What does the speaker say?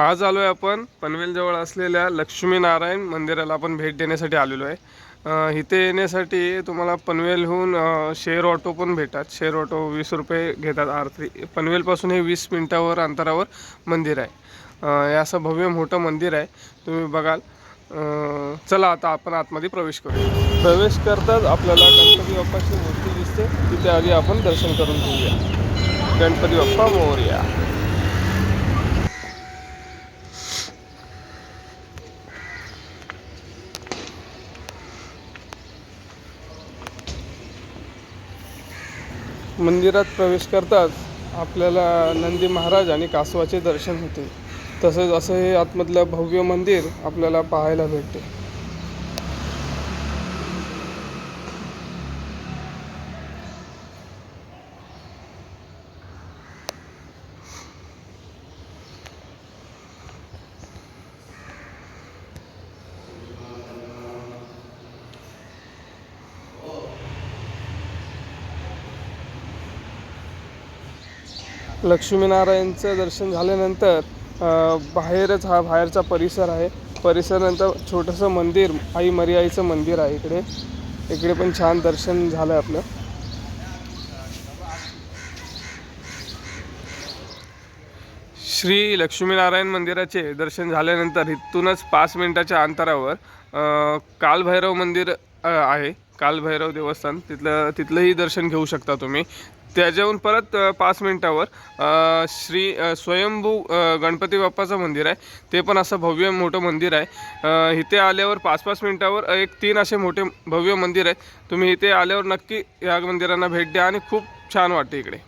आज आलो आहे आपण पनवेलजवळ असलेल्या लक्ष्मीनारायण मंदिराला आपण भेट देण्यासाठी आलेलो आहे. इथे येण्यासाठी तुम्हाला पनवेलहून शेअर ऑटो पण भेटतात. शेअर ऑटो वीस रुपये घेतात आरती. पनवेलपासून हे वीस मिनटावर अंतरावर मंदिर आहे. हे असं भव्य मोठं मंदिर आहे. तुम्ही बघाल. चला आता आपण आतमध्ये प्रवेश करू प्रवेश करताच आपल्याला गणपती बाप्पाची मूर्ती दिसते. तिथे आधी आपण दर्शन करून घेऊया. गणपती बाप्पा मोर्या. मंदिरात प्रवेश करताच आपल्याला नंदी महाराज आणि कासवाचे दर्शन होते. तसंच असं हे आतमधलं भव्य मंदिर आपल्याला पाहायला भेटते. लक्ष्मीनारायणचं दर्शन झाल्यानंतर बाहेरच हा बाहेरचा परिसर आहे. परिसरानंतर छोटंसं मंदिर आई मरियाईचं मंदिर आहे इकडे. इकडे पण छान दर्शन झालं आहे आपलं. श्री लक्ष्मीनारायण मंदिराचे दर्शन झाल्यानंतर इथूनच पाच मिनिटाच्या अंतरावर कालभैरव मंदिर आहे. कालभैरव देवस्थान. तिथलं तिथलंही दर्शन घेऊ शकता तुम्ही. त्याच्याहून परत पाच मिनिटावर श्री स्वयंभू गणपती बाप्पाचं मंदिर आहे. ते पण असं भव्य मोठं मंदिर आहे. इथे आल्यावर पाच पाच मिनिटावर एक तीन असे मोठे भव्य मंदिर आहेत. तुम्ही इथे आल्यावर नक्की या मंदिरांना भेट द्या आणि खूप छान वाटते इकडे.